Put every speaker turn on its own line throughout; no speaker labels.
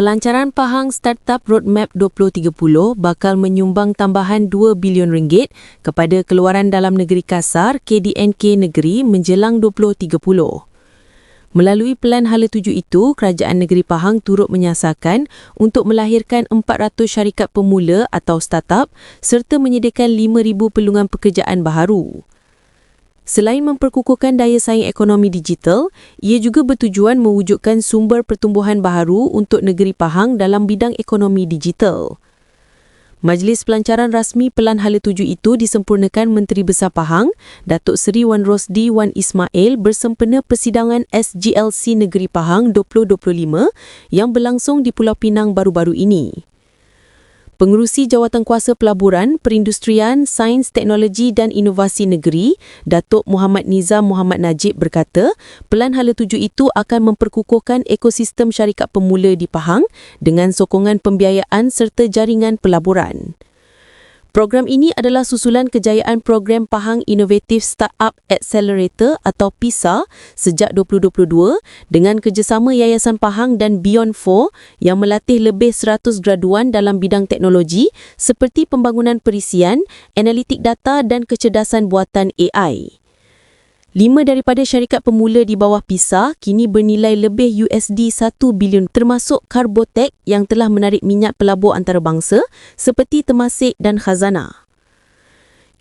Pelancaran Pahang Startup Roadmap 2030 bakal menyumbang tambahan 2 bilion ringgit kepada keluaran dalam negeri kasar KDNK negeri menjelang 2030. Melalui Pelan Hala Tuju itu, Kerajaan Negeri Pahang turut menyasarkan untuk melahirkan 400 syarikat pemula atau startup serta menyediakan 5,000 peluang pekerjaan baharu. Selain memperkukuhkan daya saing ekonomi digital, ia juga bertujuan mewujudkan sumber pertumbuhan baharu untuk negeri Pahang dalam bidang ekonomi digital. Majlis pelancaran rasmi Pelan Hala Tuju itu disempurnakan Menteri Besar Pahang, Datuk Seri Wan Rosdi Wan Ismail bersempena persidangan SGLC Negeri Pahang 2025 yang berlangsung di Pulau Pinang baru-baru ini. Pengerusi Jawatankuasa Pelaburan, Perindustrian, Sains, Teknologi dan Inovasi Negeri, Datuk Muhammad Nizam Muhammad Najib berkata, Pelan Hala Tuju itu akan memperkukuhkan ekosistem syarikat pemula di Pahang dengan sokongan pembiayaan serta jaringan pelaburan. Program ini adalah susulan kejayaan program Pahang Innovative Startup Accelerator atau PISA sejak 2022 dengan kerjasama Yayasan Pahang dan Beyond 4 yang melatih lebih 100 graduan dalam bidang teknologi seperti pembangunan perisian, analitik data dan kecerdasan buatan AI. Lima daripada syarikat pemula di bawah PISA kini bernilai lebih USD 1 bilion termasuk Carbotech yang telah menarik minyak pelabur antarabangsa seperti Temasek dan Khazanah.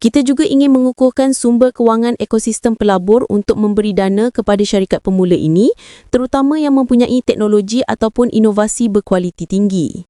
Kita juga ingin mengukuhkan sumber kewangan ekosistem pelabur untuk memberi dana kepada syarikat pemula ini, terutama yang mempunyai teknologi ataupun inovasi berkualiti tinggi.